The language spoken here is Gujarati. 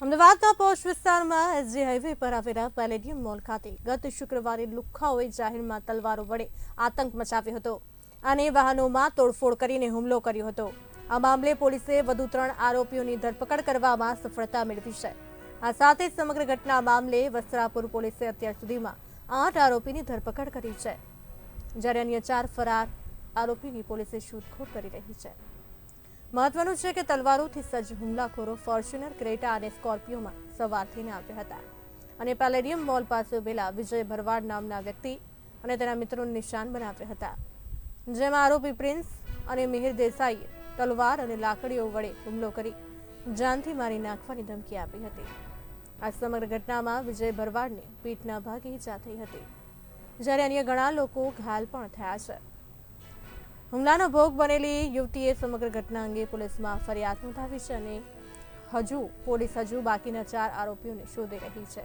અમદાવાદના પોસ્ટ વિસ્તારમાં એસજી હાઈવે પર આવેલા પેલેડિયમ મોલ ખાતે ગત શુક્રવારે લુખ્ખાઓએ જાહેરમાં તલવારો વડે આતંક મચાવ્યો હતો. અને વાહનોમાં તોડફોડ કરીને હુમલો કર્યો હતો. આ મામલે પોલીસે વધુ ત્રણ આરોપીઓની ધરપકડ કરવામાં સફળતા મેળવી છે. આ સાથે સમગ્ર ઘટના મામલે વસ્ત્રાપુર પોલીસે અત્યાર સુધીમાં આઠ આરોપીની ધરપકડ કરી છે. જ્યારે અન્ય ચાર ફરાર આરોપીની પોલીસે શોધખોળ કરી રહી છે. મહત્વનું છે કે તલવારોથી સજ્જ હુમલાખોરો, ફોર્ચ્યુનર, ક્રેટા અને સ્કોર્પિયોમાં સવાર થઈને આવ્યા હતા. અને પેલેડિયમ મોલ પાસે ઉભેલા વિજય ભરવાડ નામના વ્યક્તિ અને તેના મિત્રોને નિશાન બનાવ્યા હતા. જેમાં આરોપી પ્રિન્સ અને મિહિર દેસાઈએ તલવાર અને લાકડીઓ વડે હુમલો કરી જાનથી મારી નાખવાની ધમકી આપી હતી. આ સમગ્ર ઘટનામાં વિજય ભરવાડને પીઠના ભાગે ઈજા થઈ હતી. જ્યારે અન્ય ઘણા લોકો ઘાયલ પણ થયા છે. હુમલાનો ભોગ બનેલી યુવતીએ સમગ્ર ઘટના અંગે પોલીસમાં ફરિયાદ નોંધાવી છે અને હજુ પોલીસ હજુ બાકીના ચાર આરોપીઓને શોધી રહી છે.